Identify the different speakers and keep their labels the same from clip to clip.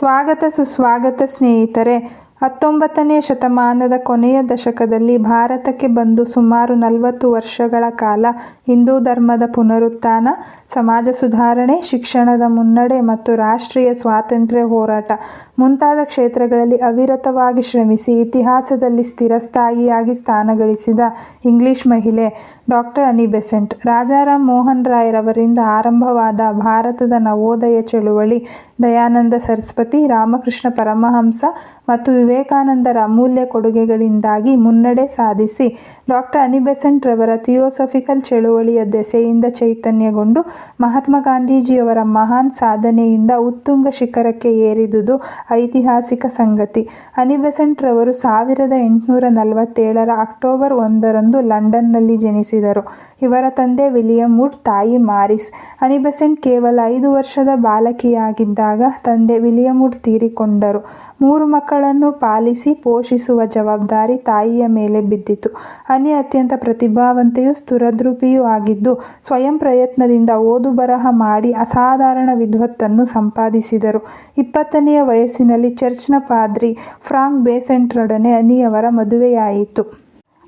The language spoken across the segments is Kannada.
Speaker 1: ಸ್ವಾಗತ ಸುಸ್ವಾಗತ ಸ್ನೇಹಿತರೆ ಹತ್ತೊಂಬತ್ತನೇ ಶತಮಾನದ ಕೊನೆಯ ದಶಕದಲ್ಲಿ ಭಾರತಕ್ಕೆ ಬಂದು ಸುಮಾರು ನಲವತ್ತು ವರ್ಷಗಳ ಕಾಲ ಹಿಂದೂ ಧರ್ಮದ ಪುನರುತ್ಥಾನ, ಸಮಾಜ ಸುಧಾರಣೆ, ಶಿಕ್ಷಣದ ಮುನ್ನಡೆ ಮತ್ತು ರಾಷ್ಟ್ರೀಯ ಸ್ವಾತಂತ್ರ್ಯ ಹೋರಾಟ ಮುಂತಾದ ಕ್ಷೇತ್ರಗಳಲ್ಲಿ ಅವಿರತವಾಗಿ ಶ್ರಮಿಸಿ ಇತಿಹಾಸದಲ್ಲಿ ಸ್ಥಿರಸ್ಥಾಯಿಯಾಗಿ ಸ್ಥಾನ ಗಳಿಸಿದ ಇಂಗ್ಲಿಷ್ ಮಹಿಳೆ doctor Annie Besant Rajaram Mohan ರಾಯ್ರವರಿಂದ ಆರಂಭವಾದ ಭಾರತದ ನವೋದಯ ಚಳುವಳಿ, ದಯಾನಂದ ಸರಸ್ವತಿ, ರಾಮಕೃಷ್ಣ ಪರಮಹಂಸ ಮತ್ತು ವಿವೇಕಾನಂದರ ಅಮೂಲ್ಯ ಕೊಡುಗೆಗಳಿಂದಾಗಿ ಮುನ್ನಡೆ ಸಾಧಿಸಿ ಡಾಕ್ಟರ್ ಅನಿಬೆಸೆಂಟ್ ರವರ ಥಿಯೋಸಫಿಕಲ್ ಚಳುವಳಿಯ ದೆಸೆಯಿಂದ ಚೈತನ್ಯಗೊಂಡು ಮಹಾತ್ಮ ಗಾಂಧೀಜಿಯವರ ಮಹಾನ್ ಸಾಧನೆಯಿಂದ ಉತ್ತುಂಗ ಶಿಖರಕ್ಕೆ ಏರಿದುದು ಐತಿಹಾಸಿಕ ಸಂಗತಿ. ಅನಿಬೆಸೆಂಟ್ ರವರು ಸಾವಿರದ ಎಂಟುನೂರ ನಲವತ್ತೇಳರ ಅಕ್ಟೋಬರ್ ಒಂದರಂದು ಲಂಡನ್ನಲ್ಲಿ ಜನಿಸಿದರು. ಇವರ ತಂದೆ ವಿಲಿಯಂ ವುಡ್, ತಾಯಿ ಮಾರಿಸ್. ಅನಿಬೆಸೆಂಟ್ ಕೇವಲ ಐದು ವರ್ಷದ ಬಾಲಕಿಯಾಗಿದ್ದಾಗ ತಂದೆ ವಿಲಿಯಂ ವುಡ್ ತೀರಿಕೊಂಡರು. ಮೂರು ಮಕ್ಕಳನ್ನು ಪಾಲಿಸಿ ಪೋಷಿಸುವ ಜವಾಬ್ದಾರಿ ತಾಯಿಯ ಮೇಲೆ ಬಿದ್ದಿತು. ಅನಿ ಅತ್ಯಂತ ಪ್ರತಿಭಾವಂತೆಯೂ ಸ್ಥುರದ್ರೂಪಿಯೂ ಆಗಿದ್ದು, ಸ್ವಯಂ ಪ್ರಯತ್ನದಿಂದ ಓದು ಬರಹ ಮಾಡಿ ಅಸಾಧಾರಣ ವಿದ್ವತ್ತನ್ನು ಸಂಪಾದಿಸಿದರು. ಇಪ್ಪತ್ತನೆಯ ವಯಸ್ಸಿನಲ್ಲಿ ಚರ್ಚ್ನ ಪಾದ್ರಿ ಫ್ರಾಂಕ್ ಬೇಸೆಂಟ್ರೊಡನೆ ಅನಿಯವರ ಮದುವೆಯಾಯಿತು.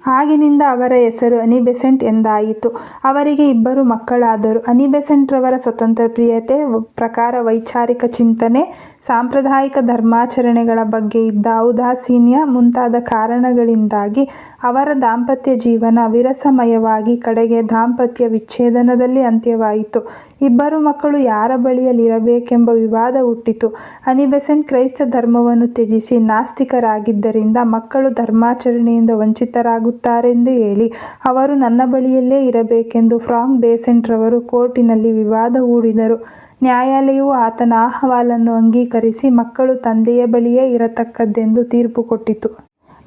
Speaker 1: ಆಗಿನಿಂದ ಅವರ ಹೆಸರು ಅನಿಬೆಸೆಂಟ್ ಎಂದಾಯಿತು. ಅವರಿಗೆ ಇಬ್ಬರು ಮಕ್ಕಳಾದರು. ಅನಿಬೆಸೆಂಟ್ರವರ ಬೆಸೆಂಟ್ ರವರ ಸ್ವತಂತ್ರ ಪ್ರಿಯತೆ ಪ್ರಕಾರ ವೈಚಾರಿಕ ಚಿಂತನೆ, ಸಾಂಪ್ರದಾಯಿಕ ಧರ್ಮಾಚರಣೆಗಳ ಬಗ್ಗೆ ಇದ್ದ ಔದಾಸೀನ್ಯ ಮುಂತಾದ ಕಾರಣಗಳಿಂದಾಗಿ ಅವರ ದಾಂಪತ್ಯ ಜೀವನ ವಿರಸಮಯವಾಗಿ ಕಡೆಗೆ ದಾಂಪತ್ಯ ವಿಚ್ಛೇದನದಲ್ಲಿ ಅಂತ್ಯವಾಯಿತು. ಇಬ್ಬರು ಮಕ್ಕಳು ಯಾರ ಬಳಿಯಲ್ಲಿರಬೇಕೆಂಬ ವಿವಾದ ಹುಟ್ಟಿತು. ಅನಿಬೆಸೆಂಟ್ ಕ್ರೈಸ್ತ ಧರ್ಮವನ್ನು ತ್ಯಜಿಸಿ ನಾಸ್ತಿಕರಾಗಿದ್ದರಿಂದ ಮಕ್ಕಳು ಧರ್ಮಾಚರಣೆಯಿಂದ ವಂಚಿತರಾಗುತ್ತಾರೆಂದು ಹೇಳಿ, ಅವರು ನನ್ನ ಬಳಿಯಲ್ಲೇ ಇರಬೇಕೆಂದು ಫ್ರಾಂಕ್ ಬೇಸೆಂಟ್ ರವರು ಕೋರ್ಟಿನಲ್ಲಿ ವಿವಾದ ಹೂಡಿದರು. ನ್ಯಾಯಾಲಯವು ಆತನ ಅಹವಾಲನ್ನು ಅಂಗೀಕರಿಸಿ ಮಕ್ಕಳು ತಂದೆಯ ಬಳಿಯೇ ಇರತಕ್ಕದ್ದೆಂದು ತೀರ್ಪು ಕೊಟ್ಟಿತು.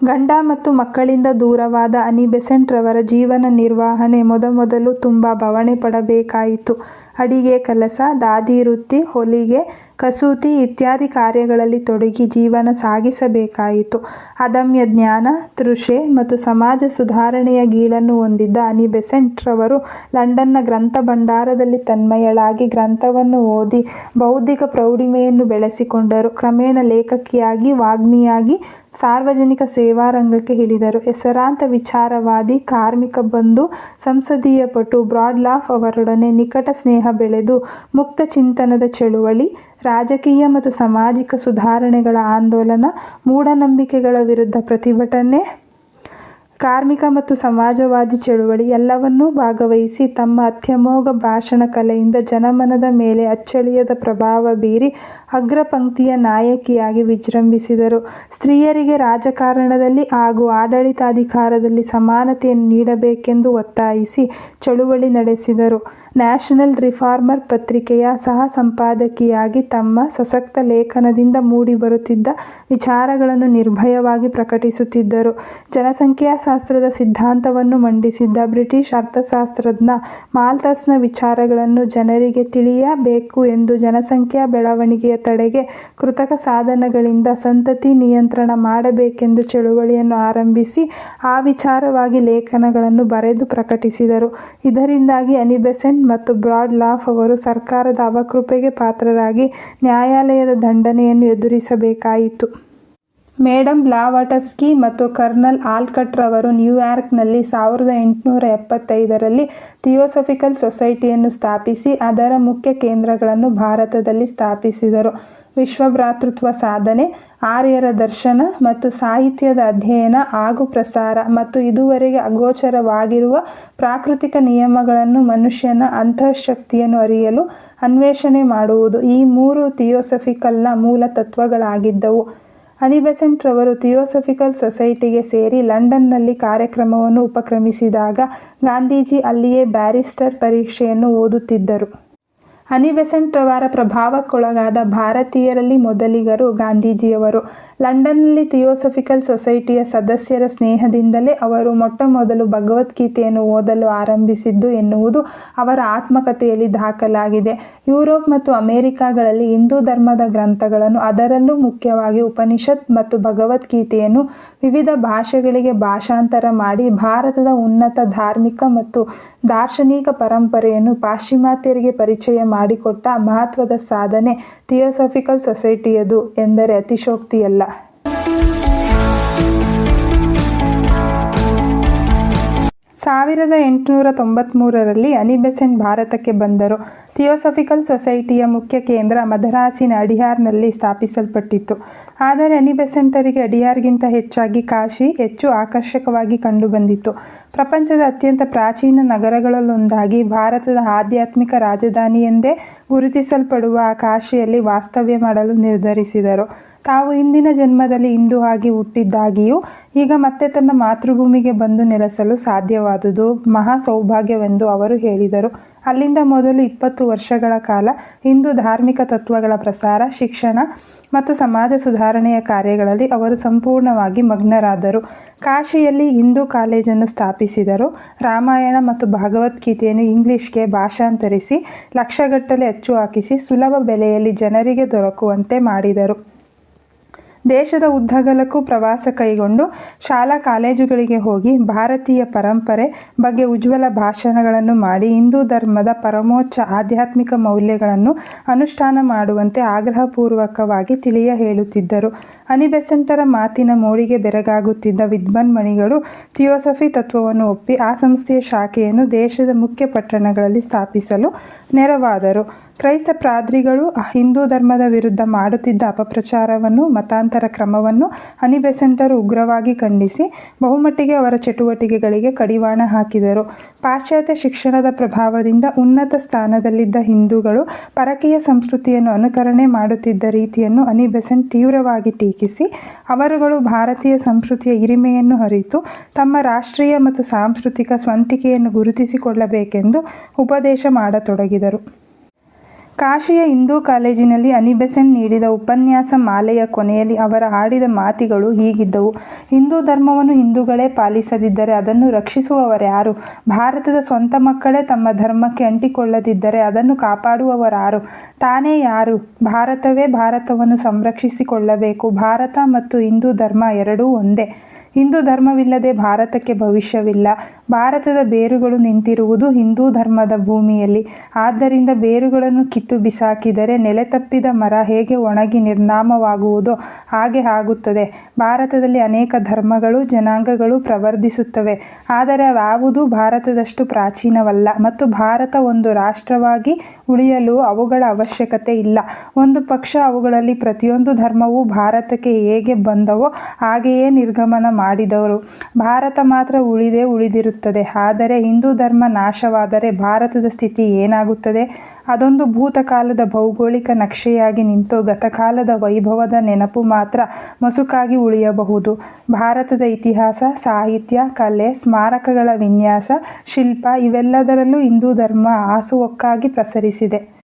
Speaker 1: ಗಂಡ ಮತ್ತು ಮಕ್ಕಳಿಂದ ದೂರವಾದ ಅನಿ ಬೆಸೆಂಟ್ರವರ ಜೀವನ ನಿರ್ವಹಣೆ ಮೊದಮೊದಲು ತುಂಬ ಬವಣೆ ಪಡಬೇಕಾಯಿತು. ಅಡಿಗೆ ಕೆಲಸ, ದಾದಿ ವೃತ್ತಿ, ಹೊಲಿಗೆ, ಕಸೂತಿ ಇತ್ಯಾದಿ ಕಾರ್ಯಗಳಲ್ಲಿ ತೊಡಗಿ ಜೀವನ ಸಾಗಿಸಬೇಕಾಯಿತು. ಅದಮ್ಯ ಜ್ಞಾನ, ತೃಷೆ ಮತ್ತು ಸಮಾಜ ಸುಧಾರಣೆಯ ಗೀಳನ್ನು ಹೊಂದಿದ್ದ ಅನಿ ಬೆಸೆಂಟ್ರವರು ಲಂಡನ್ನ ಗ್ರಂಥ ಭಂಡಾರದಲ್ಲಿ ತನ್ಮಯಳಾಗಿ ಗ್ರಂಥವನ್ನು ಓದಿ ಬೌದ್ಧಿಕ ಪ್ರೌಢಿಮೆಯನ್ನು ಬೆಳೆಸಿಕೊಂಡರು. ಕ್ರಮೇಣ ಲೇಖಕಿಯಾಗಿ, ವಾಗ್ಮಿಯಾಗಿ ಸಾರ್ವಜನಿಕ ಸೇವಾರಂಗಕ್ಕೆ ಇಳಿದರು. ಹೆಸರಾಂತ ವಿಚಾರವಾದಿ, ಕಾರ್ಮಿಕ ಬಂಧು, ಸಂಸದೀಯ ಪಟು ಬ್ರಾಡ್ಲಾಫ್ ಅವರೊಡನೆ ನಿಕಟ ಸ್ನೇಹ ಬೆಳೆದು ಮುಕ್ತ ಚಿಂತನದ ಚಳುವಳಿ, ರಾಜಕೀಯ ಮತ್ತು ಸಾಮಾಜಿಕ ಸುಧಾರಣೆಗಳ ಆಂದೋಲನ, ಮೂಢನಂಬಿಕೆಗಳ ವಿರುದ್ಧ ಪ್ರತಿಭಟನೆ, ಕಾರ್ಮಿಕ ಮತ್ತು ಸಮಾಜವಾದಿ ಚಳುವಳಿ ಎಲ್ಲವನ್ನೂ ಭಾಗವಹಿಸಿ ತಮ್ಮ ಅತ್ಯಮೋಘ ಭಾಷಣ ಕಲೆಯಿಂದ ಜನಮನದ ಮೇಲೆ ಅಚ್ಚಳಿಯದ ಪ್ರಭಾವ ಬೀರಿ ಅಗ್ರಪಂಕ್ತಿಯ ನಾಯಕಿಯಾಗಿ ವಿಜೃಂಭಿಸಿದರು. ಸ್ತ್ರೀಯರಿಗೆ ರಾಜಕಾರಣದಲ್ಲಿ ಹಾಗೂ ಆಡಳಿತಾಧಿಕಾರದಲ್ಲಿ ಸಮಾನತೆಯನ್ನು ನೀಡಬೇಕೆಂದು ಒತ್ತಾಯಿಸಿ ಚಳುವಳಿ ನಡೆಸಿದರು. ನ್ಯಾಷನಲ್ ರಿಫಾರ್ಮರ್ ಪತ್ರಿಕೆಯ ಸಹ ಸಂಪಾದಕಿಯಾಗಿ ತಮ್ಮ ಸಶಕ್ತ ಲೇಖನದಿಂದ ಮೂಡಿಬರುತ್ತಿದ್ದ ವಿಚಾರಗಳನ್ನು ನಿರ್ಭಯವಾಗಿ ಪ್ರಕಟಿಸುತ್ತಿದ್ದರು. ಜನಸಂಖ್ಯಾಶಾಸ್ತ್ರದ ಸಿದ್ಧಾಂತವನ್ನು ಮಂಡಿಸಿದ್ದ ಬ್ರಿಟಿಷ್ ಅರ್ಥಶಾಸ್ತ್ರಜ್ಞ ಮಾಲ್ಥಸ್ನ ವಿಚಾರಗಳನ್ನು ಜನರಿಗೆ ತಿಳಿಯಬೇಕು ಎಂದು ಜನಸಂಖ್ಯಾ ಬೆಳವಣಿಗೆಯ ತಡೆಗೆ ಕೃತಕ ಸಾಧನಗಳಿಂದ ಸಂತತಿ ನಿಯಂತ್ರಣ ಮಾಡಬೇಕೆಂದು ಚಳುವಳಿಯನ್ನು ಆರಂಭಿಸಿ ಆ ವಿಚಾರವಾಗಿ ಲೇಖನಗಳನ್ನು ಬರೆದು ಪ್ರಕಟಿಸಿದರು. ಇದರಿಂದಾಗಿ ಅನಿ ಬೆಸೆಂಟ್ ಮತ್ತು ಬ್ರಾಡ್ ಲಾಫ್ ಅವರು ಸರ್ಕಾರದ ಅವಕೃಪೆಗೆ ಪಾತ್ರರಾಗಿ ನ್ಯಾಯಾಲಯದ ದಂಡನೆಯನ್ನು ಎದುರಿಸಬೇಕಾಯಿತು. ಮೇಡಮ್ ಲಾವಟಸ್ಕಿ ಮತ್ತು ಕರ್ನಲ್ ಆಲ್ಕಟ್ ಅವರು ನ್ಯೂಯಾರ್ಕ್ನಲ್ಲಿ ಸಾವಿರದ ಎಂಟುನೂರ ಎಪ್ಪತ್ತೈದರಲ್ಲಿ ಥಿಯೋಸಫಿಕಲ್ ಸೊಸೈಟಿಯನ್ನು ಸ್ಥಾಪಿಸಿ, ಅದರ ಮುಖ್ಯ ಕೇಂದ್ರಗಳನ್ನು ಭಾರತದಲ್ಲಿ ಸ್ಥಾಪಿಸಿದರು. ವಿಶ್ವಭ್ರಾತೃತ್ವ ಸಾಧನೆ, ಆರ್ಯರ ದರ್ಶನ ಮತ್ತು ಸಾಹಿತ್ಯದ ಅಧ್ಯಯನ ಹಾಗೂ ಪ್ರಸಾರ ಮತ್ತು ಇದುವರೆಗೆ ಅಗೋಚರವಾಗಿರುವ ಪ್ರಾಕೃತಿಕ ನಿಯಮಗಳನ್ನು ಮನುಷ್ಯನ ಅಂತಃಶಕ್ತಿಯನ್ನು ಅರಿಯಲು ಅನ್ವೇಷಣೆ ಮಾಡುವುದು ಈ ಮೂರು ಥಿಯೋಸಫಿಕಲ್ನ ಮೂಲ ತತ್ವಗಳಾಗಿದ್ದವು. ಅನಿಬೆಸೆಂಟ್ ರವರು ಥಿಯೋಸಫಿಕಲ್ ಸೊಸೈಟಿಗೆ ಸೇರಿ ಲಂಡನ್ನಲ್ಲಿ ಕಾರ್ಯಕ್ರಮವನ್ನು ಉಪಕ್ರಮಿಸಿದಾಗ ಗಾಂಧೀಜಿ ಅಲ್ಲಿಯೇ ಬ್ಯಾರಿಸ್ಟರ್ ಪರೀಕ್ಷೆಯನ್ನು ಓದುತ್ತಿದ್ದರು. ಅನಿ ಬೆಸೆಂಟ್ ರವರ ಪ್ರಭಾವಕ್ಕೊಳಗಾದ ಭಾರತೀಯರಲ್ಲಿ ಮೊದಲಿಗರು ಗಾಂಧೀಜಿಯವರು. ಲಂಡನ್ನಲ್ಲಿ ಥಿಯೋಸಫಿಕಲ್ ಸೊಸೈಟಿಯ ಸದಸ್ಯರ ಸ್ನೇಹದಿಂದಲೇ ಅವರು ಮೊಟ್ಟಮೊದಲು ಭಗವದ್ಗೀತೆಯನ್ನು ಓದಲು ಆರಂಭಿಸಿದ್ದು ಎನ್ನುವುದು ಅವರ ಆತ್ಮಕಥೆಯಲ್ಲಿ ದಾಖಲಾಗಿದೆ. ಯುರೋಪ್ ಮತ್ತು ಅಮೆರಿಕಾಗಳಲ್ಲಿ ಹಿಂದೂ ಧರ್ಮದ ಗ್ರಂಥಗಳನ್ನು ಅದರಲ್ಲೂ ಮುಖ್ಯವಾಗಿ ಉಪನಿಷತ್ ಮತ್ತು ಭಗವದ್ಗೀತೆಯನ್ನು ವಿವಿಧ ಭಾಷೆಗಳಿಗೆ ಭಾಷಾಂತರ ಮಾಡಿ ಭಾರತದ ಉನ್ನತ ಧಾರ್ಮಿಕ ಮತ್ತು ದಾರ್ಶನಿಕ ಪರಂಪರೆಯನ್ನು ಪಾಶ್ಚಿಮಾತ್ಯರಿಗೆ ಪರಿಚಯ ಮಾಡಿಕೊಟ್ಟ ಮಹತ್ವದ ಸಾಧನೆ ಥಿಯೋಸಫಿಕಲ್ ಸೊಸೈಟಿಯದು ಎಂದರೆ ಅತಿಶಯೋಕ್ತಿಯಲ್ಲ. ಸಾವಿರದ ಎಂಟುನೂರ ತೊಂಬತ್ಮೂರರಲ್ಲಿ ಅನಿಬೆಸೆಂಟ್ ಭಾರತಕ್ಕೆ ಬಂದರು. ಥಿಯೋಸಫಿಕಲ್ ಸೊಸೈಟಿಯ ಮುಖ್ಯ ಕೇಂದ್ರ ಮದರಾಸಿನ ಅಡಿಯಾರ್ನಲ್ಲಿ ಸ್ಥಾಪಿಸಲ್ಪಟ್ಟಿತ್ತು ಆದರೆ ಅನಿಬೆಸೆಂಟರಿಗೆ ಅಡಿಯಾರ್ಗಿಂತ ಹೆಚ್ಚಾಗಿ ಕಾಶಿ ಹೆಚ್ಚು ಆಕರ್ಷಕವಾಗಿ ಕಂಡುಬಂದಿತ್ತು ಪ್ರಪಂಚದ ಅತ್ಯಂತ ಪ್ರಾಚೀನ ನಗರಗಳಲ್ಲೊಂದಾಗಿ ಭಾರತದ ಆಧ್ಯಾತ್ಮಿಕ ರಾಜಧಾನಿ ಎಂದೇ ಗುರುತಿಸಲ್ಪಡುವ ಕಾಶಿಯಲ್ಲಿ ವಾಸ್ತವ್ಯ ಮಾಡಲು ನಿರ್ಧರಿಸಿದರು. ತಾವು ಹಿಂದಿನ ಜನ್ಮದಲ್ಲಿ ಹಿಂದೂ ಆಗಿ ಹುಟ್ಟಿದ್ದಾಗಿಯೂ ಈಗ ಮತ್ತೆ ತನ್ನ ಮಾತೃಭೂಮಿಗೆ ಬಂದು ನೆಲೆಸಲು ಸಾಧ್ಯವಾದುದು ಮಹಾ ಸೌಭಾಗ್ಯವೆಂದು ಅವರು ಹೇಳಿದರು. ಅಲ್ಲಿಂದ ಮೊದಲು ಇಪ್ಪತ್ತು ವರ್ಷಗಳ ಕಾಲ ಹಿಂದೂ ಧಾರ್ಮಿಕ ತತ್ವಗಳ ಪ್ರಸಾರ, ಶಿಕ್ಷಣ ಮತ್ತು ಸಮಾಜ ಸುಧಾರಣೆಯ ಕಾರ್ಯಗಳಲ್ಲಿ ಅವರು ಸಂಪೂರ್ಣವಾಗಿ ಮಗ್ನರಾದರು. ಕಾಶಿಯಲ್ಲಿ ಹಿಂದೂ ಕಾಲೇಜನ್ನು ಸ್ಥಾಪಿಸಿದರು. ರಾಮಾಯಣ ಮತ್ತು ಭಗವದ್ಗೀತೆಯನ್ನು ಇಂಗ್ಲಿಷ್ಗೆ ಭಾಷಾಂತರಿಸಿ, ಲಕ್ಷಗಟ್ಟಲೆ ಅಚ್ಚು ಹಾಕಿಸಿ, ಸುಲಭ ಬೆಲೆಯಲ್ಲಿ ಜನರಿಗೆ ದೊರಕುವಂತೆ ಮಾಡಿದರು. ದೇಶದ ಉದ್ದಗಲಕ್ಕೂ ಪ್ರವಾಸ ಕೈಗೊಂಡು ಶಾಲಾ ಕಾಲೇಜುಗಳಿಗೆ ಹೋಗಿ ಭಾರತೀಯ ಪರಂಪರೆ ಬಗ್ಗೆ ಉಜ್ವಲ ಭಾಷಣಗಳನ್ನು ಮಾಡಿ, ಹಿಂದೂ ಧರ್ಮದ ಪರಮೋಚ್ಚ ಆಧ್ಯಾತ್ಮಿಕ ಮೌಲ್ಯಗಳನ್ನು ಅನುಷ್ಠಾನ ಮಾಡುವಂತೆ ಆಗ್ರಹಪೂರ್ವಕವಾಗಿ ತಿಳಿಯ ಹೇಳುತ್ತಿದ್ದರು. ಅನಿ ಬೆಸೆಂಟರ ಮಾತಿನ ಮೋಡಿಗೆ ಬೆರಗಾಗುತ್ತಿದ್ದ ವಿದ್ವಾನ್ಮಣಿಗಳು ಥಿಯೋಸಫಿ ತತ್ವವನ್ನು ಒಪ್ಪಿ ಆ ಸಂಸ್ಥೆಯ ಶಾಖೆಯನ್ನು ದೇಶದ ಮುಖ್ಯ ಪಟ್ಟಣಗಳಲ್ಲಿ ಸ್ಥಾಪಿಸಲು ನೆರವಾದರು. ಕ್ರೈಸ್ತ ಪ್ರಾದ್ರಿಗಳು ಹಿಂದೂ ಧರ್ಮದ ವಿರುದ್ಧ ಮಾಡುತ್ತಿದ್ದ ಅಪಪ್ರಚಾರವನ್ನು, ಮತಾಂತರ ಕ್ರಮವನ್ನು ಅನಿಬೆಸೆಂಟರು ಉಗ್ರವಾಗಿ ಖಂಡಿಸಿ ಬಹುಮಟ್ಟಿಗೆ ಅವರ ಚಟುವಟಿಕೆಗಳಿಗೆ ಕಡಿವಾಣ ಹಾಕಿದರು. ಪಾಶ್ಚಾತ್ಯ ಶಿಕ್ಷಣದ ಪ್ರಭಾವದಿಂದ ಉನ್ನತ ಸ್ಥಾನದಲ್ಲಿದ್ದ ಹಿಂದೂಗಳು ಪರಕೀಯ ಸಂಸ್ಕೃತಿಯನ್ನು ಅನುಕರಣೆ ಮಾಡುತ್ತಿದ್ದ ರೀತಿಯನ್ನು ಅನಿಬೆಸೆಂಟ್ ತೀವ್ರವಾಗಿ ತೀವ್ರವಾಗಿ ಟೀಕಿಸಿ, ಅವರುಗಳು ಭಾರತೀಯ ಸಂಸ್ಕೃತಿಯ ಹಿರಿಮೆಯನ್ನು ಅರಿತು ತಮ್ಮ ರಾಷ್ಟ್ರೀಯ ಮತ್ತು ಸಾಂಸ್ಕೃತಿಕ ಸ್ವಂತಿಕೆಯನ್ನು ಗುರುತಿಸಿಕೊಳ್ಳಬೇಕೆಂದು ಉಪದೇಶ ಮಾಡತೊಡಗಿದರು. ಕಾಶಿಯ ಹಿಂದೂ ಕಾಲೇಜಿನಲ್ಲಿ ಅನಿಬೆಸೆಂಟ್ ನೀಡಿದ ಉಪನ್ಯಾಸ ಮಾಲೆಯ ಕೊನೆಯಲ್ಲಿ ಅವರ ಆಡಿದ ಮಾತಿಗಳು ಹೀಗಿದ್ದವು. ಹಿಂದೂ ಧರ್ಮವನ್ನು ಹಿಂದೂಗಳೇ ಪಾಲಿಸದಿದ್ದರೆ ಅದನ್ನು ರಕ್ಷಿಸುವವರ್ಯಾರು? ಭಾರತದ ಸ್ವಂತ ಮಕ್ಕಳೇ ತಮ್ಮ ಧರ್ಮಕ್ಕೆ ಅಂಟಿಕೊಳ್ಳದಿದ್ದರೆ ಅದನ್ನು ಕಾಪಾಡುವವರಾರು? ತಾನೇ ಯಾರು? ಭಾರತವೇ ಭಾರತವನ್ನು ಸಂರಕ್ಷಿಸಿಕೊಳ್ಳಬೇಕು. ಭಾರತ ಮತ್ತು ಹಿಂದೂ ಧರ್ಮ ಎರಡೂ ಒಂದೇ. ಹಿಂದೂ ಧರ್ಮವಿಲ್ಲದೆ ಭಾರತಕ್ಕೆ ಭವಿಷ್ಯವಿಲ್ಲ. ಭಾರತದ ಬೇರುಗಳು ನಿಂತಿರುವುದು ಹಿಂದೂ ಧರ್ಮದ ಭೂಮಿಯಲ್ಲಿ. ಆದ್ದರಿಂದ ಬೇರುಗಳನ್ನು ಕಿತ್ತು ಬಿಸಾಕಿದರೆ ನೆಲೆತಪ್ಪಿದ ಮರ ಹೇಗೆ ಒಣಗಿ ನಿರ್ನಾಮವಾಗುವುದೋ ಹಾಗೆ ಆಗುತ್ತದೆ. ಭಾರತದಲ್ಲಿ ಅನೇಕ ಧರ್ಮಗಳು, ಜನಾಂಗಗಳು ಪ್ರವರ್ಧಿಸುತ್ತವೆ. ಆದರೆ ಅವ್ಯಾವುದೂ ಭಾರತದಷ್ಟು ಪ್ರಾಚೀನವಲ್ಲ ಮತ್ತು ಭಾರತ ಒಂದು ರಾಷ್ಟ್ರವಾಗಿ ಉಳಿಯಲು ಅವುಗಳ ಅವಶ್ಯಕತೆ ಇಲ್ಲ. ಒಂದು ಪಕ್ಷ ಅವುಗಳಲ್ಲಿ ಪ್ರತಿಯೊಂದು ಧರ್ಮವೂ ಭಾರತಕ್ಕೆ ಹೇಗೆ ಬಂದವೋ ಹಾಗೆಯೇ ನಿರ್ಗಮನ ಮಾಡಿದರೂ ಭಾರತ ಮಾತ್ರ ಉಳಿದೇ ಉಳಿದಿರುತ್ತದೆ. ಆದರೆ ಹಿಂದೂ ಧರ್ಮ ನಾಶವಾದರೆ ಭಾರತದ ಸ್ಥಿತಿ ಏನಾಗುತ್ತದೆ? ಅದೊಂದು ಭೂತಕಾಲದ ಭೌಗೋಳಿಕ ನಕ್ಷೆಯಾಗಿ ನಿಂತು ಗತಕಾಲದ ವೈಭವದ ನೆನಪು ಮಾತ್ರ ಮಸುಕಾಗಿ ಉಳಿಯಬಹುದು. ಭಾರತದ ಇತಿಹಾಸ, ಸಾಹಿತ್ಯ, ಕಲೆ, ಸ್ಮಾರಕಗಳ ವಿನ್ಯಾಸ, ಶಿಲ್ಪ ಇವೆಲ್ಲದರಲ್ಲೂ ಹಿಂದೂ ಧರ್ಮ ಹಾಸುಹೊಕ್ಕಾಗಿ ಪ್ರಸರಿಸಿದೆ.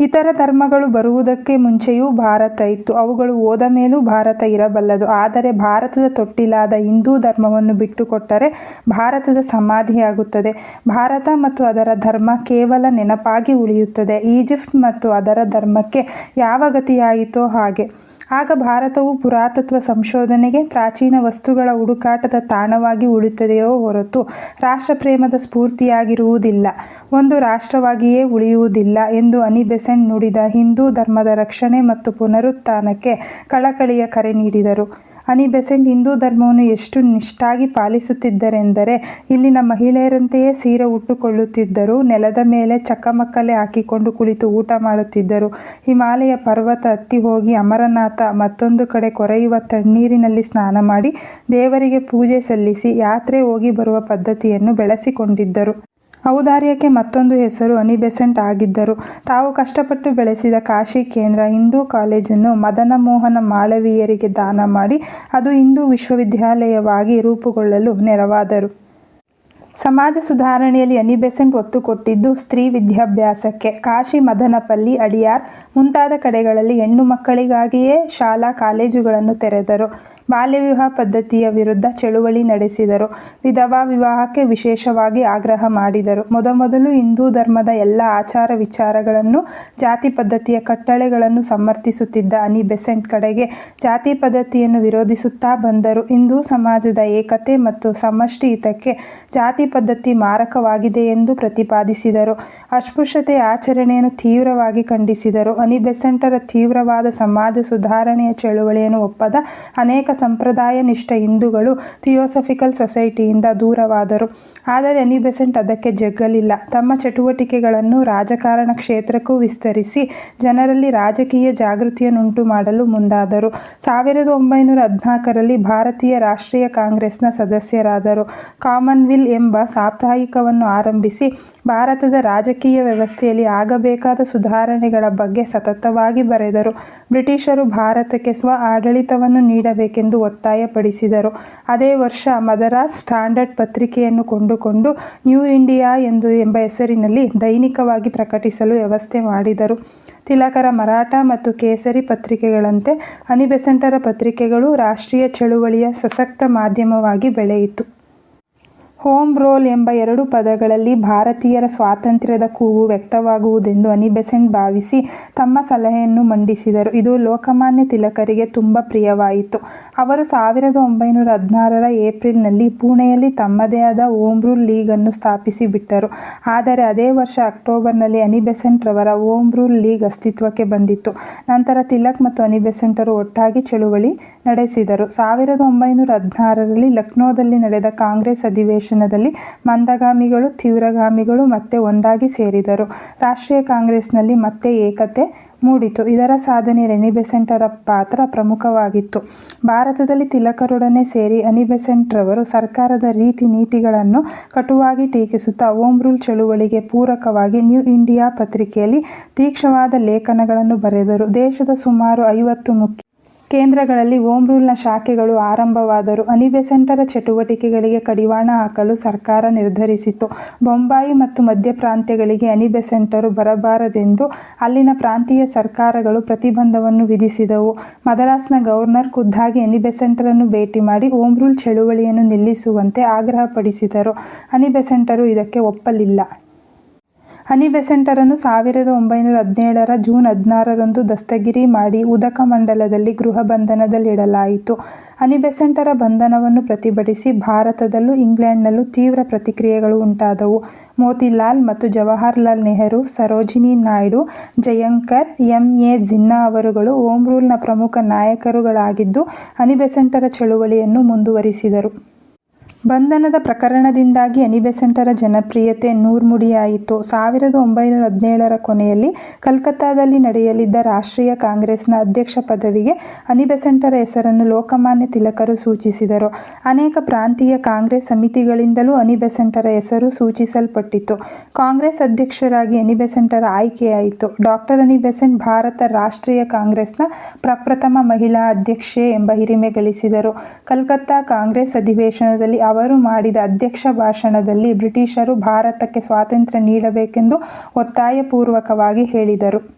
Speaker 1: ಇತರ ಧರ್ಮಗಳು ಬರುವುದಕ್ಕೆ ಮುಂಚೆಯೂ ಭಾರತ ಇತ್ತು. ಅವುಗಳು ಹೋದ ಮೇಲೂ ಭಾರತ ಇರಬಲ್ಲದು. ಆದರೆ ಭಾರತದ ತೊಟ್ಟಿಲಾದ ಹಿಂದೂ ಧರ್ಮವನ್ನು ಬಿಟ್ಟುಕೊಟ್ಟರೆ ಭಾರತದ ಸಮಾಧಿಯಾಗುತ್ತದೆ. ಭಾರತ ಮತ್ತು ಅದರ ಧರ್ಮ ಕೇವಲ ನೆನಪಾಗಿ ಉಳಿಯುತ್ತದೆ. ಈಜಿಪ್ಟ್ ಮತ್ತು ಅದರ ಧರ್ಮಕ್ಕೆ ಯಾವ ಗತಿಯಾಯಿತೋ ಹಾಗೆ. ಆಗ ಭಾರತವು ಪುರಾತತ್ವ ಸಂಶೋಧನೆಗೆ, ಪ್ರಾಚೀನ ವಸ್ತುಗಳ ಹುಡುಕಾಟದ ತಾಣವಾಗಿ ಉಳಿಯುತ್ತದೆಯೋ ಹೊರತು ರಾಷ್ಟ್ರಪ್ರೇಮದ ಸ್ಫೂರ್ತಿಯಾಗಿರುವುದಿಲ್ಲ. ಒಂದು ರಾಷ್ಟ್ರವಾಗಿಯೇ ಉಳಿಯುವುದಿಲ್ಲ ಎಂದು ಅನಿಬೆಸೆಂಟ್ ನುಡಿದ ಹಿಂದೂ ಧರ್ಮದ ರಕ್ಷಣೆ ಮತ್ತು ಪುನರುತ್ಥಾನಕ್ಕೆ ಕಳಕಳಿಯ ಕರೆ ನೀಡಿದರು. ಅನಿ ಬೆಸೆಂಟ್ ಹಿಂದೂ ಧರ್ಮವನ್ನು ಎಷ್ಟು ನಿಷ್ಠಾಗಿ ಪಾಲಿಸುತ್ತಿದ್ದರೆಂದರೆ ಇಲ್ಲಿನ ಮಹಿಳೆಯರಂತೆಯೇ ಸೀರೆ ಉಟ್ಟುಕೊಳ್ಳುತ್ತಿದ್ದರು, ನೆಲದ ಮೇಲೆ ಚಕ್ಕಮಕ್ಕಲೆ ಹಾಕಿಕೊಂಡು ಕುಳಿತು ಊಟ ಮಾಡುತ್ತಿದ್ದರು, ಹಿಮಾಲಯ ಪರ್ವತ ಹತ್ತಿ ಹೋಗಿ ಅಮರನಾಥ ಮತ್ತೊಂದು ಕಡೆ ಕೊರೆಯುವ ತಣ್ಣೀರಿನಲ್ಲಿ ಸ್ನಾನ ಮಾಡಿ ದೇವರಿಗೆ ಪೂಜೆ ಸಲ್ಲಿಸಿ ಯಾತ್ರೆ ಹೋಗಿ ಬರುವ ಪದ್ಧತಿಯನ್ನು ಬೆಳೆಸಿಕೊಂಡಿದ್ದರು. ಔದಾರ್ಯಕ್ಕೆ ಮತ್ತೊಂದು ಹೆಸರು ಅನಿಬೆಸೆಂಟ್ ಆಗಿದ್ದರು. ತಾವು ಕಷ್ಟಪಟ್ಟು ಬೆಳೆಸಿದ ಕಾಶಿ ಕೇಂದ್ರ ಹಿಂದೂ ಕಾಲೇಜನ್ನು ಮದನಮೋಹನ ಮಾಳವೀಯರಿಗೆ ದಾನ ಮಾಡಿ, ಅದು ಹಿಂದೂ ವಿಶ್ವವಿದ್ಯಾಲಯವಾಗಿ ರೂಪುಗೊಳ್ಳಲು ನೆರವಾದರು. ಸಮಾಜ ಸುಧಾರಣೆಯಲ್ಲಿ ಅನಿ ಬೆಸೆಂಟ್ ಒತ್ತು ಕೊಟ್ಟಿದ್ದು ಸ್ತ್ರೀ ವಿದ್ಯಾಭ್ಯಾಸಕ್ಕೆ. ಕಾಶಿ, ಮದನಪಲ್ಲಿ, ಅಡಿಯಾರ್ ಮುಂತಾದ ಕಡೆಗಳಲ್ಲಿ ಹೆಣ್ಣು ಮಕ್ಕಳಿಗಾಗಿಯೇ ಶಾಲಾ ಕಾಲೇಜುಗಳನ್ನು ತೆರೆದರು. ಬಾಲ್ಯ ವಿವಾಹ ಪದ್ಧತಿಯ ವಿರುದ್ಧ ಚಳುವಳಿ ನಡೆಸಿದರು. ವಿಧವಾ ವಿವಾಹಕ್ಕೆ ವಿಶೇಷವಾಗಿ ಆಗ್ರಹ ಮಾಡಿದರು. ಮೊದಮೊದಲು ಹಿಂದೂ ಧರ್ಮದ ಎಲ್ಲ ಆಚಾರ ವಿಚಾರಗಳನ್ನು ಜಾತಿ ಪದ್ಧತಿಯ ಕಟ್ಟಳೆಗಳನ್ನು ಸಮರ್ಥಿಸುತ್ತಿದ್ದ ಅನಿ ಬೆಸೆಂಟ್ ಕಡೆಗೆ ಜಾತಿ ಪದ್ಧತಿಯನ್ನು ವಿರೋಧಿಸುತ್ತಾ ಬಂದರು. ಹಿಂದೂ ಸಮಾಜದ ಏಕತೆ ಮತ್ತು ಸಮಷ್ಟಿ ಜಾತಿ ಪದ್ಧತಿ ಮಾರಕವಾಗಿದೆ ಎಂದು ಪ್ರತಿಪಾದಿಸಿದರು. ಅಸ್ಪೃಶ್ಯತೆ ಆಚರಣೆಯನ್ನು ತೀವ್ರವಾಗಿ ಖಂಡಿಸಿದರು. ಅನಿಬೆಸೆಂಟರ ತೀವ್ರವಾದ ಸಮಾಜ ಸುಧಾರಣೆಯ ಚಳುವಳಿಯನ್ನು ಒಪ್ಪದ ಅನೇಕ ಸಂಪ್ರದಾಯ ನಿಷ್ಠ ಹಿಂದೂಗಳು ಥಿಯೋಸಫಿಕಲ್ ಸೊಸೈಟಿಯಿಂದ ದೂರವಾದರು. ಆದರೆ ಅನಿಬೆಸೆಂಟ್ ಅದಕ್ಕೆ ಜಗ್ಗಲಿಲ್ಲ. ತಮ್ಮ ಚಟುವಟಿಕೆಗಳನ್ನು ರಾಜಕಾರಣ ಕ್ಷೇತ್ರಕ್ಕೂ ವಿಸ್ತರಿಸಿ ಜನರಲ್ಲಿ ರಾಜಕೀಯ ಜಾಗೃತಿಯನ್ನುಂಟು ಮಾಡಲು ಮುಂದಾದರು. ಸಾವಿರದ ಒಂಬೈನೂರ ಹದಿನಾಲ್ಕರಲ್ಲಿ ಭಾರತೀಯ ರಾಷ್ಟ್ರೀಯ ಕಾಂಗ್ರೆಸ್ನ ಸದಸ್ಯರಾದರು. ಕಾಮನ್ವೆಲ್ತ್ ಎಂಬ ಸಾಪ್ತಾಹಿಕವನ್ನು ಆರಂಭಿಸಿ ಭಾರತದ ರಾಜಕೀಯ ವ್ಯವಸ್ಥೆಯಲ್ಲಿ ಆಗಬೇಕಾದ ಸುಧಾರಣೆಗಳ ಬಗ್ಗೆ ಸತತವಾಗಿ ಬರೆದರು. ಬ್ರಿಟಿಷರು ಭಾರತಕ್ಕೆ ಸ್ವ ಆಡಳಿತವನ್ನು ನೀಡಬೇಕೆಂದು ಒತ್ತಾಯಪಡಿಸಿದರು. ಅದೇ ವರ್ಷ ಮದರಾಸ್ ಸ್ಟ್ಯಾಂಡರ್ಡ್ ಪತ್ರಿಕೆಯನ್ನು ಕೊಂಡುಕೊಂಡು ನ್ಯೂ ಇಂಡಿಯಾ ಎಂದು ಎಂಬ ಹೆಸರಿನಲ್ಲಿ ದೈನಿಕವಾಗಿ ಪ್ರಕಟಿಸಲು ವ್ಯವಸ್ಥೆ ಮಾಡಿದರು. ತಿಲಕರ ಮರಾಠ ಮತ್ತು ಕೇಸರಿ ಪತ್ರಿಕೆಗಳಂತೆ ಅನಿಬೆಸೆಂಟರ ಪತ್ರಿಕೆಗಳು ರಾಷ್ಟ್ರೀಯ ಚಳುವಳಿಯ ಸಶಕ್ತ ಮಾಧ್ಯಮವಾಗಿ ಬೆಳೆಯಿತು. ಹೋಮ್ ರೋಲ್ ಎಂಬ ಎರಡು ಪದಗಳಲ್ಲಿ ಭಾರತೀಯರ ಸ್ವಾತಂತ್ರ್ಯದ ಕೂಗು ವ್ಯಕ್ತವಾಗುವುದೆಂದು ಅನಿಬೆಸೆಂಟ್ ಭಾವಿಸಿ ತಮ್ಮ ಸಲಹೆಯನ್ನು ಮಂಡಿಸಿದರು. ಇದು ಲೋಕಮಾನ್ಯ ತಿಲಕರಿಗೆ ತುಂಬ ಪ್ರಿಯವಾಯಿತು. ಅವರು ಸಾವಿರದ ಒಂಬೈನೂರ ಹದಿನಾರರ ಏಪ್ರಿಲ್ನಲ್ಲಿ ಪುಣೆಯಲ್ಲಿ ತಮ್ಮದೇ ಆದ ಹೋಮ್ ರೂಲ್ ಲೀಗ್ ಅನ್ನು ಸ್ಥಾಪಿಸಿಬಿಟ್ಟರು. ಆದರೆ ಅದೇ ವರ್ಷ ಅಕ್ಟೋಬರ್ನಲ್ಲಿ ಅನಿಬೆಸೆಂಟ್ ರವರ ಹೋಮ್ ರೂಲ್ ಲೀಗ್ ಅಸ್ತಿತ್ವಕ್ಕೆ ಬಂದಿತ್ತು ನಂತರ ತಿಲಕ್ ಮತ್ತು ಅನಿಬೆಸೆಂಟರು ಒಟ್ಟಾಗಿ ಚಳುವಳಿ ನಡೆಸಿದರು. ಸಾವಿರದ ಒಂಬೈನೂರ ಹದಿನಾರರಲ್ಲಿ ಲಕ್ನೋದಲ್ಲಿ ನಡೆದ ಕಾಂಗ್ರೆಸ್ ಅಧಿವೇಶನದಲ್ಲಿ ಮಂದಗಾಮಿಗಳೂ, ತೀವ್ರಗಾಮಿಗಳು ಮತ್ತೆ ಒಂದಾಗಿ ಸೇರಿದರು. ರಾಷ್ಟ್ರೀಯ ಕಾಂಗ್ರೆಸ್ನಲ್ಲಿ ಮತ್ತೆ ಏಕತೆ ಮೂಡಿತು. ಇದರ ಸಾಧನೆ ರೆನಿಬೆಸೆಂಟರ ಪಾತ್ರ ಪ್ರಮುಖವಾಗಿತ್ತು. ಭಾರತದಲ್ಲಿ ತಿಲಕರೊಡನೆ ಸೇರಿ ಅನಿಬೆಸೆಂಟ್ರವರು ಸರ್ಕಾರದ ರೀತಿ ನೀತಿಗಳನ್ನು ಕಟುವಾಗಿ ಟೀಕಿಸುತ್ತಾ ಹೋಮ್ ರೂಲ್ ಚಳುವಳಿಗೆ ಪೂರಕವಾಗಿ ನ್ಯೂ ಇಂಡಿಯಾ ಪತ್ರಿಕೆಯಲ್ಲಿ ತೀಕ್ಷ್ಣವಾದ ಲೇಖನಗಳನ್ನು ಬರೆದರು. ದೇಶದ ಸುಮಾರು ಐವತ್ತು ಮುಖ್ಯ ಕೇಂದ್ರಗಳಲ್ಲಿ ಹೋಮ್ ರೂಲ್ನ ಶಾಖೆಗಳು ಆರಂಭವಾದರೂ ಅನಿಬೆಸೆಂಟರ ಚಟುವಟಿಕೆಗಳಿಗೆ ಕಡಿವಾಣ ಹಾಕಲು ಸರ್ಕಾರ ನಿರ್ಧರಿಸಿತು. ಬೊಂಬಾಯಿ ಮತ್ತು ಮಧ್ಯಪ್ರಾಂತ್ಯಗಳಿಗೆ ಪ್ರಾಂತ್ಯಗಳಿಗೆ ಅನಿಬೆಸೆಂಟರು ಬರಬಾರದೆಂದು ಅಲ್ಲಿನ ಪ್ರಾಂತೀಯ ಸರ್ಕಾರಗಳು ಪ್ರತಿಬಂಧವನ್ನು ವಿಧಿಸಿದವು. ಮದರಾಸ್ನ ಗವರ್ನರ್ ಖುದ್ದಾಗಿ ಅನಿಬೆಸೆಂಟರನ್ನು ಭೇಟಿ ಮಾಡಿ ಹೋಮ್ ರೂಲ್ ಚಳುವಳಿಯನ್ನು ನಿಲ್ಲಿಸುವಂತೆ ಆಗ್ರಹಪಡಿಸಿದರು. ಅನಿಬೆಸೆಂಟರು ಇದಕ್ಕೆ ಒಪ್ಪಲಿಲ್ಲ. ಅನಿ ಬೆಸೆಂಟರನ್ನು ಸಾವಿರದ ಒಂಬೈನೂರ ಹದಿನೇಳರ ಜೂನ್ ಹದಿನಾರರಂದು ದಸ್ತಗಿರಿ ಮಾಡಿ ಉದಕ ಮಂಡಲದಲ್ಲಿ ಗೃಹ ಬಂಧನದಲ್ಲಿಡಲಾಯಿತು. ಹನಿ ಬೆಸೆಂಟರ ಬಂಧನವನ್ನು ಪ್ರತಿಭಟಿಸಿ ಭಾರತದಲ್ಲೂ ಇಂಗ್ಲೆಂಡ್ನಲ್ಲೂ ತೀವ್ರ ಪ್ರತಿಕ್ರಿಯೆಗಳು ಉಂಟಾದವು. ಮೋತಿಲಾಲ್ ಮತ್ತು ಜವಾಹರ್ಲಾಲ್ ನೆಹರು, ಸರೋಜಿನಿ ನಾಯ್ಡು, ಜಯಂಕರ್ ಎಂ. ಎ. ಜಿನ್ನಾ ಅವರುಗಳು ಹೋಮ್ ರೂಲ್ನ ಪ್ರಮುಖ ನಾಯಕರುಗಳಾಗಿದ್ದು ಹನಿ ಬೆಸೆಂಟರ ಚಳವಳಿಯನ್ನು ಮುಂದುವರಿಸಿದರು. ಬಂಧನದ ಪ್ರಕರಣದಿಂದಾಗಿ ಅನಿಬೆಸೆಂಟರ ಜನಪ್ರಿಯತೆ ನೂರ್ಮುಡಿಯಾಯಿತು. ಸಾವಿರದ ಒಂಬೈನೂರ ಹದಿನೇಳರ ಕೊನೆಯಲ್ಲಿ ಕಲ್ಕತ್ತಾದಲ್ಲಿ ನಡೆಯಲಿದ್ದ ರಾಷ್ಟ್ರೀಯ ಕಾಂಗ್ರೆಸ್ನ ಅಧ್ಯಕ್ಷ ಪದವಿಗೆ ಅನಿಬೆಸೆಂಟರ ಹೆಸರನ್ನು ಲೋಕಮಾನ್ಯ ತಿಲಕರು ಸೂಚಿಸಿದರು. ಅನೇಕ ಪ್ರಾಂತೀಯ ಕಾಂಗ್ರೆಸ್ ಸಮಿತಿಗಳಿಂದಲೂ ಅನಿಬೆಸೆಂಟರ ಹೆಸರು ಸೂಚಿಸಲ್ಪಟ್ಟಿತು. ಕಾಂಗ್ರೆಸ್ ಅಧ್ಯಕ್ಷರಾಗಿ ಅನಿಬೆಸೆಂಟರ ಆಯ್ಕೆಯಾಯಿತು. ಡಾಕ್ಟರ್ ಅನಿಬೆಸೆಂಟ್ ಭಾರತ ರಾಷ್ಟ್ರೀಯ ಕಾಂಗ್ರೆಸ್ನ ಪ್ರಪ್ರಥಮ ಮಹಿಳಾ ಅಧ್ಯಕ್ಷೆ ಎಂಬ ಹಿರಿಮೆ ಗಳಿಸಿದರು. ಕಲ್ಕತ್ತಾ ಕಾಂಗ್ರೆಸ್ ಅಧಿವೇಶನದಲ್ಲಿ ಅವರು ಮಾಡಿದ ಅಧ್ಯಕ್ಷ ಭಾಷಣದಲ್ಲಿ ಬ್ರಿಟಿಷರು ಭಾರತಕ್ಕೆ ಸ್ವಾತಂತ್ರ್ಯ ನೀಡಬೇಕೆಂದು ಒತ್ತಾಯಪೂರ್ವಕವಾಗಿ ಹೇಳಿದರು.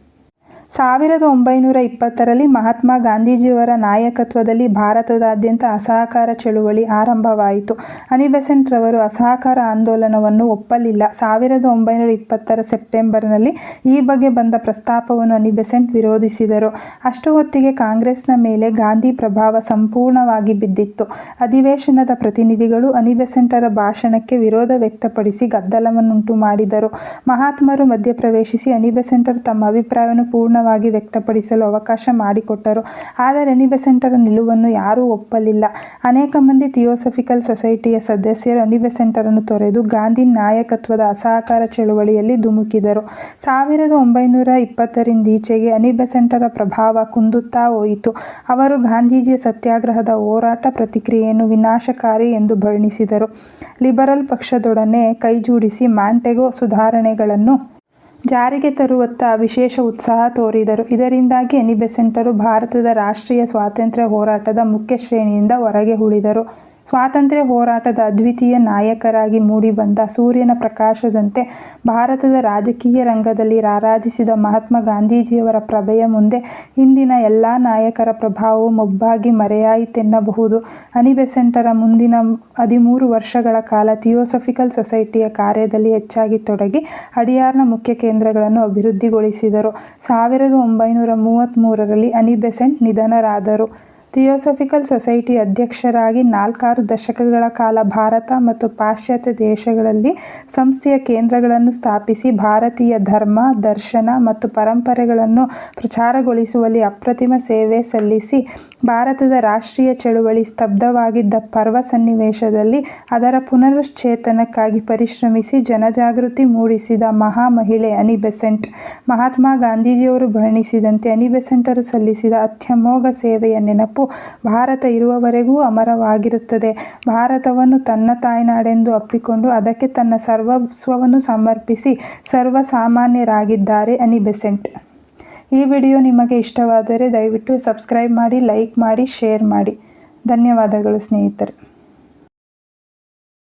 Speaker 1: ಸಾವಿರದ ಒಂಬೈನೂರ ಇಪ್ಪತ್ತರಲ್ಲಿ ಮಹಾತ್ಮ ಗಾಂಧೀಜಿಯವರ ನಾಯಕತ್ವದಲ್ಲಿ ಭಾರತದಾದ್ಯಂತ ಅಸಹಕಾರ ಚಳುವಳಿ ಆರಂಭವಾಯಿತು. ಅನಿಬೆಸೆಂಟ್ ರವರು ಅಸಹಕಾರ ಆಂದೋಲನವನ್ನು ಒಪ್ಪಲಿಲ್ಲ. ಸಾವಿರದ ಒಂಬೈನೂರ ಇಪ್ಪತ್ತರ ಸೆಪ್ಟೆಂಬರ್ನಲ್ಲಿ ಈ ಬಗ್ಗೆ ಬಂದ ಪ್ರಸ್ತಾಪವನ್ನು ಅನಿಬೆಸೆಂಟ್ ವಿರೋಧಿಸಿದರು. ಅಷ್ಟು ಹೊತ್ತಿಗೆ ಕಾಂಗ್ರೆಸ್ನ ಮೇಲೆ ಗಾಂಧಿ ಪ್ರಭಾವ ಸಂಪೂರ್ಣವಾಗಿ ಬಿದ್ದಿತ್ತು. ಅಧಿವೇಶನದ ಪ್ರತಿನಿಧಿಗಳು ಅನಿಬೆಸೆಂಟರ ಭಾಷಣಕ್ಕೆ ವಿರೋಧ ವ್ಯಕ್ತಪಡಿಸಿ ಗದ್ದಲವನ್ನುಂಟು ಮಾಡಿದರು ಮಹಾತ್ಮರು ಮಧ್ಯಪ್ರವೇಶಿಸಿ ಪ್ರವೇಶಿಸಿ ಬೆಸೆಂಟರು ತಮ್ಮ ಅಭಿಪ್ರಾಯವನ್ನು ಪೂರ್ಣವಾಗಿ ವ್ಯಕ್ತಪಡಿಸಲು ಅವಕಾಶ ಮಾಡಿಕೊಟ್ಟರು. ಆದರೆ ಅನಿಬೆಸೆಂಟರ ನಿಲುವನ್ನು ಯಾರೂ ಒಪ್ಪಲಿಲ್ಲ. ಅನೇಕ ಮಂದಿ ಥಿಯೋಸಫಿಕಲ್ ಸೊಸೈಟಿಯ ಸದಸ್ಯರು ಅನಿಬೆಸೆಂಟರನ್ನು ತೊರೆದು ಗಾಂಧಿ ನಾಯಕತ್ವದ ಅಸಹಕಾರ ಚಳುವಳಿಯಲ್ಲಿ ಧುಮುಕಿದರು. ಸಾವಿರದ ಒಂಬೈನೂರ ಇಪ್ಪತ್ತರಿಂದೀಚೆಗೆ ಅನಿಬೆಸೆಂಟರ ಪ್ರಭಾವ ಕುಂದುತ್ತಾ ಹೋಯಿತು. ಅವರು ಗಾಂಧೀಜಿಯ ಸತ್ಯಾಗ್ರಹದ ಹೋರಾಟ ಪ್ರತಿಕ್ರಿಯೆಯನ್ನು ವಿನಾಶಕಾರಿ ಎಂದು ಬಣ್ಣಿಸಿದರು. ಲಿಬರಲ್ ಪಕ್ಷದೊಡನೆ ಕೈಜೋಡಿಸಿ ಮ್ಯಾಂಟೆಗೋ ಸುಧಾರಣೆಗಳನ್ನು ಜಾರಿಗೆ ತರುವತ್ತ ವಿಶೇಷ ಉತ್ಸಾಹ ತೋರಿದರು. ಇದರಿಂದಾಗಿ ಎನಿಬೆಸೆಂಟರು ಭಾರತದ ರಾಷ್ಟ್ರೀಯ ಸ್ವಾತಂತ್ರ್ಯ ಹೋರಾಟದ ಮುಖ್ಯ ಶ್ರೇಣಿಯಿಂದ ಹೊರಗೆ ಉಳಿದರು. ಸ್ವಾತಂತ್ರ್ಯ ಹೋರಾಟದ ಅದ್ವಿತೀಯ ನಾಯಕರಾಗಿ ಮೂಡಿಬಂದ ಸೂರ್ಯನ ಪ್ರಕಾಶದಂತೆ ಭಾರತದ ರಾಜಕೀಯ ರಂಗದಲ್ಲಿ ರಾರಾಜಿಸಿದ ಮಹಾತ್ಮ ಗಾಂಧೀಜಿಯವರ ಪ್ರಭೆಯ ಮುಂದೆ ಇಂದಿನ ಎಲ್ಲ ನಾಯಕರ ಪ್ರಭಾವವು ಮೊಬ್ಬಾಗಿ ಮರೆಯಾಯಿತೆನ್ನಬಹುದು. ಅನಿಬೆಸೆಂಟರ ಮುಂದಿನ ಹದಿಮೂರು ವರ್ಷಗಳ ಕಾಲ ಥಿಯೋಸಫಿಕಲ್ ಸೊಸೈಟಿಯ ಕಾರ್ಯದಲ್ಲಿ ಹೆಚ್ಚಾಗಿ ತೊಡಗಿ ಅಡಿಯಾರ್ನ ಮುಖ್ಯ ಕೇಂದ್ರಗಳನ್ನು ಅಭಿವೃದ್ಧಿಗೊಳಿಸಿದರು. ಸಾವಿರದ ಒಂಬೈನೂರ ಮೂವತ್ತ್ಮೂರರಲ್ಲಿ ಅನಿಬೆಸೆಂಟ್ ನಿಧನರಾದರು. ಥಿಯೋಸಫಿಕಲ್ ಸೊಸೈಟಿ ಅಧ್ಯಕ್ಷರಾಗಿ ನಾಲ್ಕಾರು ದಶಕಗಳ ಕಾಲ ಭಾರತ ಮತ್ತು ಪಾಶ್ಚಾತ್ಯ ದೇಶಗಳಲ್ಲಿ ಸಂಸ್ಥೆಯ ಕೇಂದ್ರಗಳನ್ನು ಸ್ಥಾಪಿಸಿ ಭಾರತೀಯ ಧರ್ಮ, ದರ್ಶನ ಮತ್ತು ಪರಂಪರೆಗಳನ್ನು ಪ್ರಚಾರಗೊಳಿಸುವಲ್ಲಿ ಅಪ್ರತಿಮ ಸೇವೆ ಸಲ್ಲಿಸಿ ಭಾರತದ ರಾಷ್ಟ್ರೀಯ ಚಳುವಳಿ ಸ್ತಬ್ಧವಾಗಿದ್ದ ಪರ್ವ ಸನ್ನಿವೇಶದಲ್ಲಿ ಅದರ ಪುನರುಶ್ಚೇತನಕ್ಕಾಗಿ ಪರಿಶ್ರಮಿಸಿ ಜನಜಾಗೃತಿ ಮೂಡಿಸಿದ ಮಹಾ ಮಹಿಳೆ ಅನಿಬೆಸೆಂಟ್. ಮಹಾತ್ಮ ಗಾಂಧೀಜಿಯವರು ಬಣ್ಣಿಸಿದಂತೆ ಅನಿಬೆಸೆಂಟರು ಸಲ್ಲಿಸಿದ ಅತ್ಯಮೋಘ ಸೇವೆಯ ನೆನಪು ಭಾರತ ಇರುವವರೆಗೂ ಅಮರವಾಗಿರುತ್ತದೆ. ಭಾರತವನ್ನು ತನ್ನ ತಾಯ್ನಾಡೆಂದು ಅಪ್ಪಿಕೊಂಡು ಅದಕ್ಕೆ ತನ್ನ ಸರ್ವಸ್ವವನ್ನು ಸಮರ್ಪಿಸಿ ಸರ್ವಸಾಮಾನ್ಯರಾಗಿದ್ದಾರೆ ಅನಿ ಬೆಸೆಂಟ್. ಈ ವಿಡಿಯೋ ನಿಮಗೆ ಇಷ್ಟವಾದರೆ ದಯವಿಟ್ಟು ಸಬ್ಸ್ಕ್ರೈಬ್ ಮಾಡಿ, ಲೈಕ್ ಮಾಡಿ, ಶೇರ್ ಮಾಡಿ. ಧನ್ಯವಾದಗಳು ಸ್ನೇಹಿತರೆ.